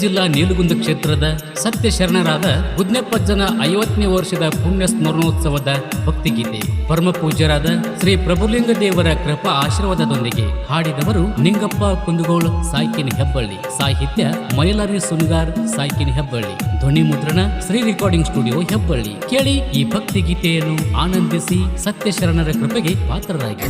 ಜಿಲ್ಲಾ ನೀಲಗುಂದ ಕ್ಷೇತ್ರದ ಸತ್ಯ ಶರಣರಾದ ಬುದ್ನೆಪ್ಪಜ್ಜನ ಐವತ್ತನೇ ವರ್ಷದ ಪುಣ್ಯ ಸ್ಮರಣೋತ್ಸವದ ಭಕ್ತಿಗೀತೆ. ಪರಮ ಪೂಜ್ಯರಾದ ಶ್ರೀ ಪ್ರಭುಲಿಂಗ ದೇವರ ಕೃಪಾ ಆಶೀರ್ವಾದದೊಂದಿಗೆ ಹಾಡಿದವರು ನಿಂಗಪ್ಪ ಕುಂದಗೋಳ್ ಸಾಯ್ಕಿನ ಹೆಬ್ಬಳ್ಳಿ. ಸಾಹಿತ್ಯ ಮೈಲಾರಿ ಸುನ್ಗಾರ್ ಸಾಯ್ಕಿನ ಹೆಬ್ಬಳ್ಳಿ. ಧ್ವನಿ ಮುದ್ರಣ ಶ್ರೀ ರೆಕಾರ್ಡಿಂಗ್ ಸ್ಟುಡಿಯೋ ಹೆಬ್ಬಳ್ಳಿ. ಕೇಳಿ ಈ ಭಕ್ತಿ ಗೀತೆಯನ್ನು ಆನಂದಿಸಿ ಸತ್ಯ ಶರಣರ ಕೃಪೆಗೆ ಪಾತ್ರರಾಗಿ.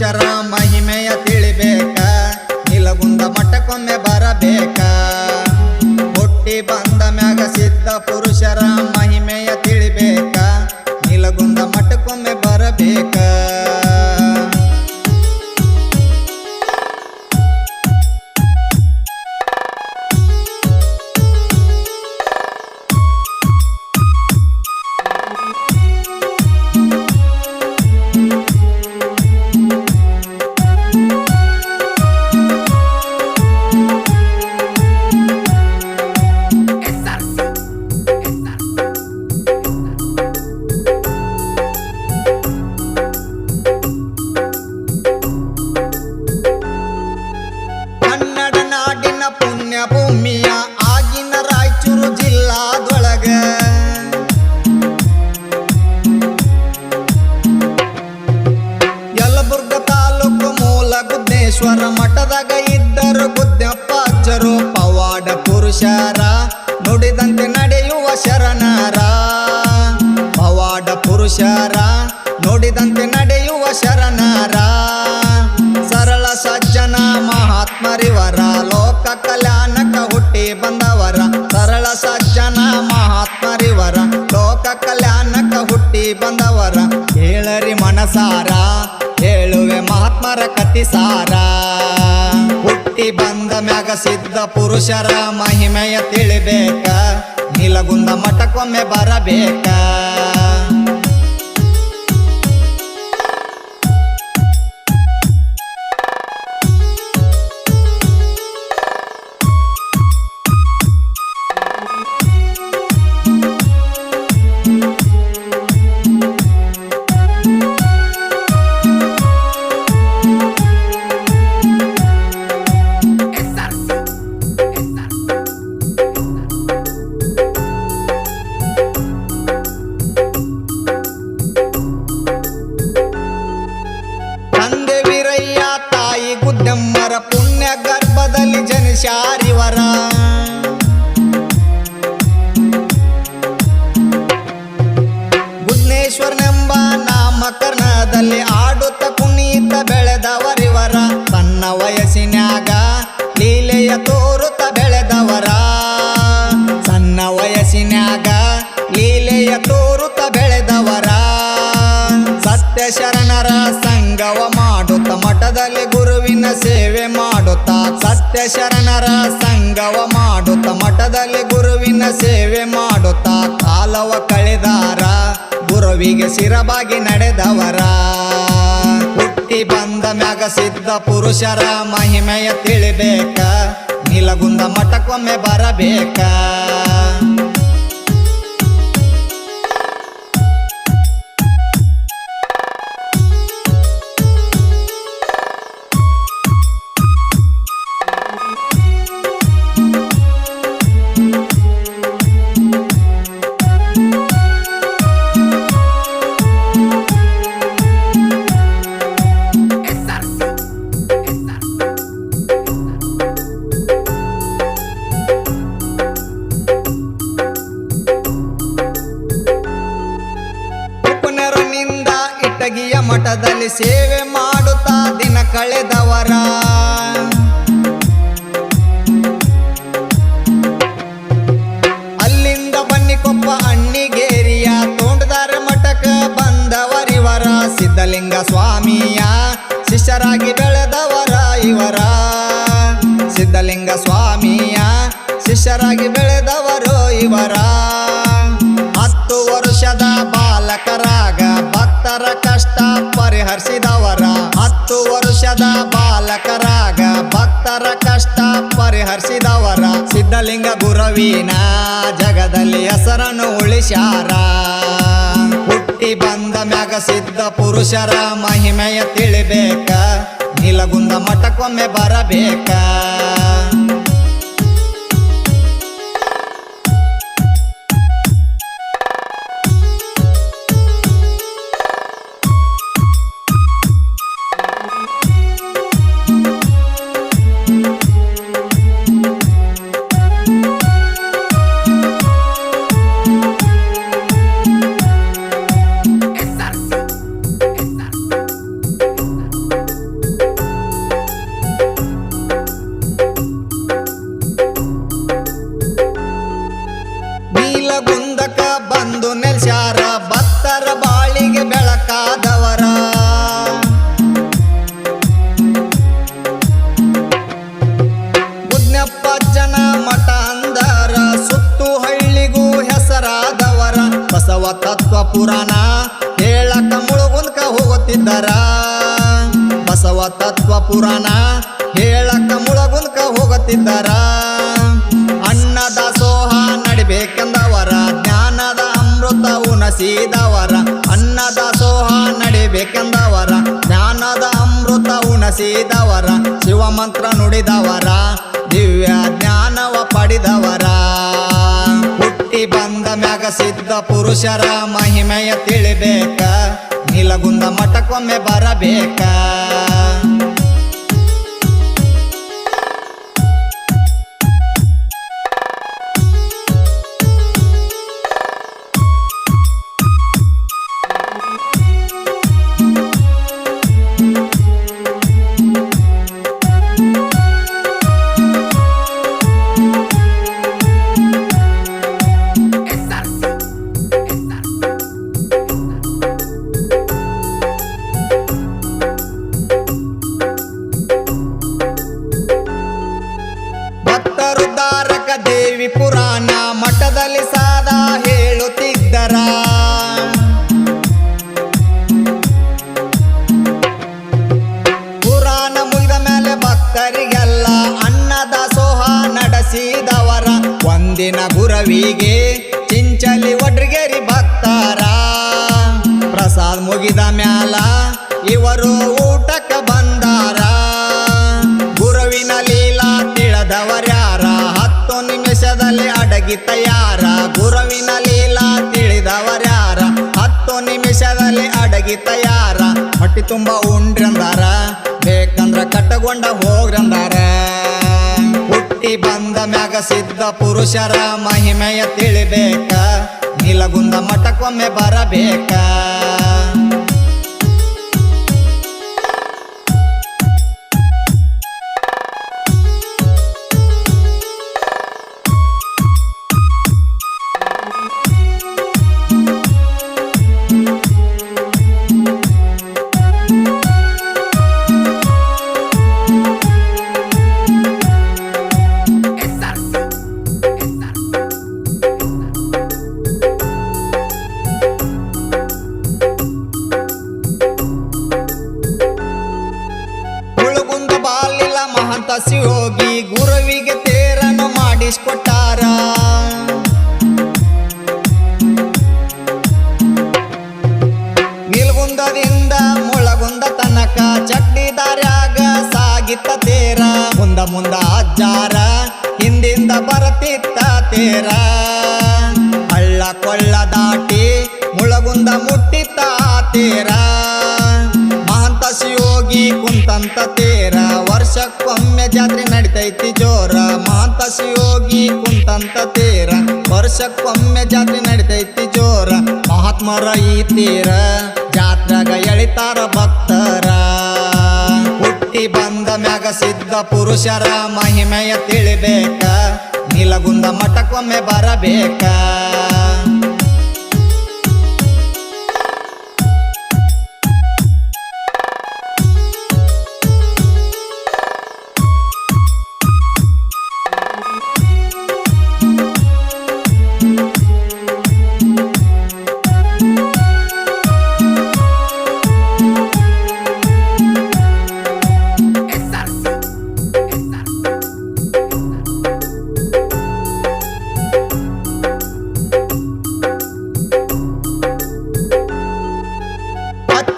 ಪುರುಷರ ಮಹಿಮೆಯ ತಿಳಿಬೇಕ ನಿಲಗುಂದ ಮಠಕ್ಕೊಮ್ಮೆ ಬರಬೇಕ. ಹುಟ್ಟಿ ಬಂದ ಮ್ಯಾಗ ಸಿದ್ಧ ಪುರುಷರ ಸರಳ ಸಜ್ಜನ ಮಹಾತ್ಮರಿವರ ಲೋಕ ಕಲ್ಯಾಣಕ ಹುಟ್ಟಿ ಬಂದವರ, ಕೇಳರಿ ಮನಸಾರ ಹೇಳುವೆ ಮಹಾತ್ಮರ ಕತಿಸಾರ ಹುಟ್ಟಿ ಬಂದ ಮ್ಯಾಗ ಸಿದ್ಧ ಪುರುಷರ ಮಹಿಮೆಯ ತಿಳಿಬೇಕ, ನೀಲಗುಂದ ಮಠಕ್ಕೊಮ್ಮೆ ಬರಬೇಕ. ತಂದೆ ತಾಯಿ ಗುದ್ದಮ್ಮರ ಪುಣ್ಯ ಗರ್ಭದಲ್ಲಿ ಜನಿಸಾರಿವರ ಬುದ್ನೇಶ್ವರನೆಂಬ ನಾಮಕರಣದಲ್ಲಿ ಆಡುತ್ತ ಕುಣಿತ ಬೆಳೆದವರಿವರ. ತನ್ನ ವಯಸ್ಸಿನಾಗ ಲೀಲೆಯ ತೋರುತ್ತ ಬೆಳೆದವರ. ಸಣ್ಣ ವಯಸ್ಸಿನಾಗ ಲೀಲೆಯ ತೋರುತ್ತ ಬೆಳೆದವರ. ಸತ್ಯ ಶರಣರ ಸಂಗವ ಮಠದಲ್ಲಿ ಗುರುವಿನ ಸೇವೆ ಮಾಡುತ್ತಾ ಸತ್ಯ ಶರಣರ ಸಂಗವ ಮಾಡುತ್ತ, ಮಠದಲ್ಲಿ ಗುರುವಿನ ಸೇವೆ ಮಾಡುತ್ತ, ಕಾಲವ ಕಳೆದಾರ, ಗುರುವಿಗೆ ಸಿರಬಾಗಿ ನಡೆದವರ. ಹುಟ್ಟಿ ಬಂದ ಮ್ಯಾಗ ಸಿದ್ಧ ಪುರುಷರ ಮಹಿಮೆಯ ತಿಳಿಬೇಕ, ನೀಲಗುಂದ ಮಠಕ್ಕೊಮ್ಮೆ ಬರಬೇಕ. ಮಠದಲ್ಲಿ ಸೇವೆ ಮಾಡುತ್ತಾ ದಿನ ಕಳೆದವರ. ಅಲ್ಲಿಂದ ಬನ್ನಿಕೊಪ್ಪ ಅಣ್ಣಿಗೇರಿಯ ತೋಂಟದಾರ ಮಠಕ ಬಂದವರಿವರ, ಸಿದ್ಧಲಿಂಗ ಸ್ವಾಮಿಯ ಶಿಷ್ಯರಾಗಿ ಬೆಳೆದವರ, ಇವರ. ಸಿದ್ಧಲಿಂಗ ಸ್ವಾಮಿಯ ಶಿಷ್ಯರಾಗಿ ಪರಿಹರಿಸಿದವರ ಸಿದ್ಧಲಿಂಗ ಗುರವಿನ ಜಗದಲ್ಲಿ ಹೆಸರನ್ನು ಉಳಿಸ್ಯಾರ. ಹುಟ್ಟಿ ಬಂದ ಮ್ಯಾಗ ಸಿದ್ಧ ಪುರುಷರ ಮಹಿಮೆಯ ತಿಳಿಬೇಕ. ನೀಲಗುಂದ ಮಠಕ್ಕೊಮ್ಮೆ ಬರಬೇಕ. ಬಸವ ತತ್ವ ಪುರಾಣ, ಹೇಳಕ ಮುಳುಗುಂದ್ಕ ಹೋಗುತ್ತಿದ್ದರ. ಬಸವ ತತ್ವ ಪುರಾಣ, ಹೇಳಕ ಮುಳುಗುಂದ್ಕ ಹೋಗುತ್ತಿದ್ದರ. ಅನ್ನದ ಸೋಹ ನಡಿಬೇಕೆಂದವರ, ಜ್ಞಾನದ ಅಮೃತ ಉಣಸಿದವರ. ಅನ್ನದ ಸೋಹ ನಡಿಬೇಕೆಂದವರ, ಜ್ಞಾನದ ಅಮೃತ ಉಣಸಿದವರ. ಶಿವಮಂತ್ರ ನುಡಿದವರ, ದಿವ್ಯ ಜ್ಞಾನವ ಪಡೆದವರ. ಬಂದ ಮ್ಯಾಗ ಸಿದ್ಧ ಪುರುಷರ ಮಹಿಮೆಯ ತಿಳಿಬೇಕ. ನೀಲಗುಂದ ಮಠಕ್ಕೊಮ್ಮೆ ಬರಬೇಕ. ಅಡಗಿ ತಯಾರ. ಹೊಟ್ಟಿ ತುಂಬ ಉಂಡ್ರಂದಾರ ಬೇಕಂದ್ರ ಕಟ್ಟಗೊಂಡ ಹೋಗ್ರಂದಾರ ಹುಟ್ಟಿ ಬಂದ ಮ್ಯಾಗ ಸಿದ್ಧ ಪುರುಷರ ಮಹಿಮೆಯ ತಿಳಿಬೇಕ ನೀಲಗುಂದ ಮಠಕ್ಕೊಮ್ಮೆ ಬರಬೇಕ. ಮಾಡಿಸ್ಕೊಟ್ಟಾರ ನಿಲ್ಗುಂದದಿಂದ ಮುಳಗುಂದ ತನಕ ಚಟ್ಟಿ ದಾರ್ಯಾಗ ಸಾಗಿತ್ತ ತೇರ. ಮುಂದ ಮುಂದ ಅಜ್ಜಾರ ಹಿಂದಿಂದ ಬರತಿತ್ತ ತೇರ. ಕುಂತಂತ ತೇರ. ವರ್ಷಕ್ಕೊಮ್ಮೆ ಜಾತ್ರೆ ನಡಿತೈತಿ ಜೋರ. ಮಹಂತ ಶಿವೋಗಿ ಕುಂತಂತ ತೇರ. ವರ್ಷಕ್ಕೊಮ್ಮೆ ಜಾತ್ರೆ ನಡಿತೈತಿ ಜೋರ. ಮಹಾತ್ಮರ ಈ ತೀರ. ಜಾತ್ರಾಗ ಎಳಿತಾರ ಭಕ್ತರ. ಹುಟ್ಟಿ ಬಂದ ಮ್ಯಾಗ ಸಿದ್ಧ ಪುರುಷರ ಮಹಿಮೆಯ ತಿಳಿಬೇಕ. ನೀಲಗುಂದ ಮಠಕ್ಕೊಮ್ಮೆ ಬರಬೇಕ.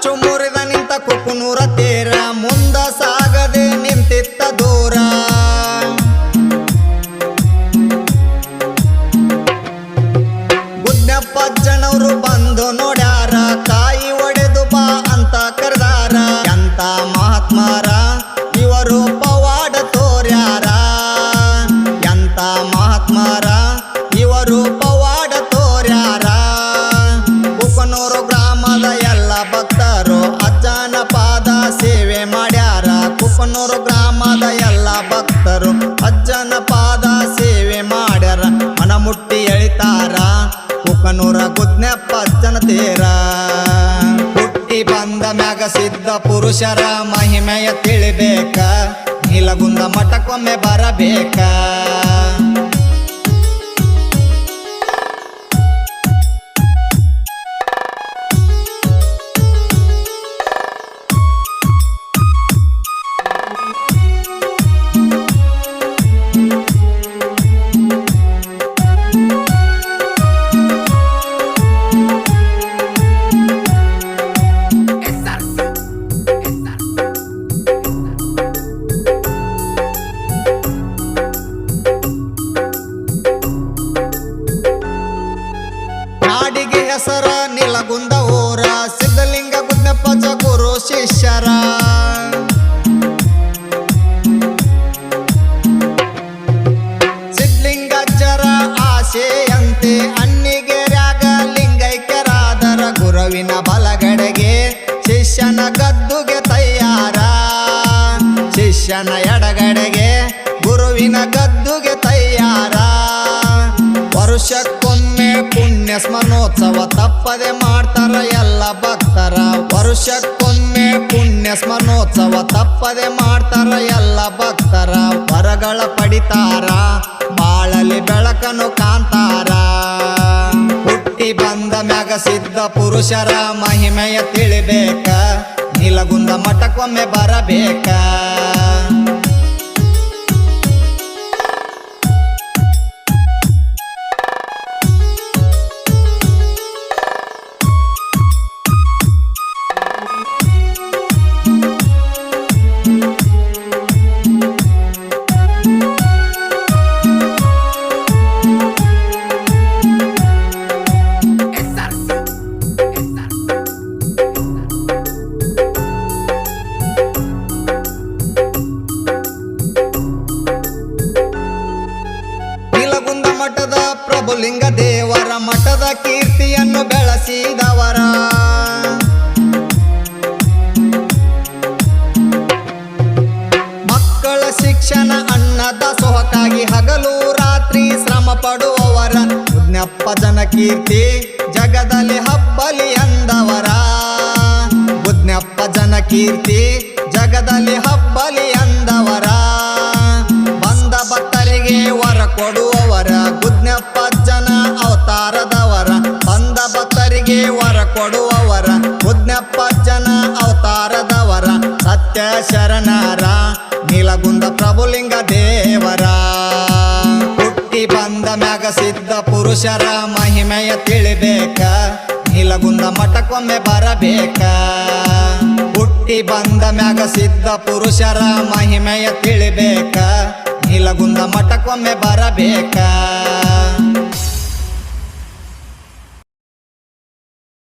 ಕುಕುನೂರ ತೇರ. ಮುಂದ ಸಾಗದೆ ನಿಂತಿತ್ತ ದೂರ. ಬುದ್ಧಪ್ಪಜ್ಜನವರು ಬಂದು ನೋಡ್ಯಾರ. ಕಾಯಿ ಒಡೆದು ಬಾ ಅಂತ ಕರೆದಾರ. ಎಂತ ಮಹಾತ್ಮಾರ ಇವರು ಪವಾಡ ತೋರ್ಯಾರ. ಎಂತ ಮಹಾತ್ಮಾರ ಇವರು ಗುದ್ನೆಪ್ಪ ಅಜ್ಜನ ತೇರ ಹುಟ್ಟಿ ಬಂದ ಮ್ಯಾಗ ಸಿದ್ಧ ಪುರುಷರ ಮಹಿಮೆಯ ತಿಳಿಬೇಕ ನೀಲಗುಂದ ಮಠಕ್ಕೊಮ್ಮೆ ಬರಬೇಕ? ಬಲಗಡೆಗೆ ಶಿಷ್ಯನ ಗದ್ದುಗೆ ತಯಾರ. ಶಿಷ್ಯನ ಎಡಗಡೆಗೆ ಗುರುವಿನ ಗದ್ದುಗೆ ತಯಾರ. ವರುಷಕ್ಕೊಮ್ಮೆ ಪುಣ್ಯ ಸ್ಮರಣೋತ್ಸವ ತಪ್ಪದೆ ಮಾಡ್ತಾರ ಎಲ್ಲ ಭಕ್ತರ. ವರುಷಕ್ಕೊಮ್ಮೆ ಪುಣ್ಯ ಸ್ಮರಣೋತ್ಸವ ತಪ್ಪದೆ ಮಾಡ್ತಾರ ಎಲ್ಲ ಭಕ್ತರ. ವರಗಳ ಪಡಿತಾರ, ಬಾಳಲಿ ಬೆಳಕನು ಕಾಂತಾರ ಹುಟ್ಟಿ ಬಂದ ಮ್ಯಾಗ ಸಿದ್ಧ ಪುರುಷರ ಮಹಿಮೆಯ ತಿಳಿಬೇಕ. ನೀಲಗುಂದ ಮಠಕ್ಕೊಮ್ಮೆ ಬರಬೇಕ. ಶಿಕ್ಷಣ ಅನ್ನದ ಸೊಹಕಾಗಿ ಹಗಲು ರಾತ್ರಿ ಶ್ರಮ ಪಡುವವರ ಪುಣ್ಯಪ್ಪ ಜನ ಕೀರ್ತಿ ಜಗದಲ್ಲಿ ಹಬ್ಬಲಿ ಅಂದವರ. ಉಜ್ಞಪ್ಪ ಜನ ಕೀರ್ತಿ ಜಗದಲ್ಲಿ ಹಬ್ಬಲಿ ಅಂದವರ. ಬಂದ ಭಕ್ತರಿಗೆ ವರ ಕೊಡುವವರ. ಗುಜ್ಞಪ್ಪ ಜನ ಅವತಾರದವರ. ಬಂದ ಭಕ್ತರಿಗೆ ವರ ಕೊಡುವವರ. ಗುಜ್ಞಪ್ಪ ಜನ ಅವತಾರದವರ. ಸತ್ಯ ಶರಣರ ನೀಲಗುಂದ ಪ್ರಭುಲಿಂಗ ದೇವರ. ಹುಟ್ಟಿ ಬಂದ ಮ್ಯಾಗ ಸಿದ್ಧ ಪುರುಷರ ಮಹಿಮೆಯ ತಿಳಿಬೇಕ. ನೀಲಗುಂದ ಮಠಕ್ಕೊಮ್ಮೆ ಬರಬೇಕ. ಹುಟ್ಟಿ ಬಂದ ಮ್ಯಾಗ ಸಿದ್ಧ ಪುರುಷರ ಮಹಿಮೆಯ ತಿಳಿಬೇಕ. ನೀಲಗುಂದ ಮಠಕ್ಕೊಮ್ಮೆ ಬರಬೇಕ.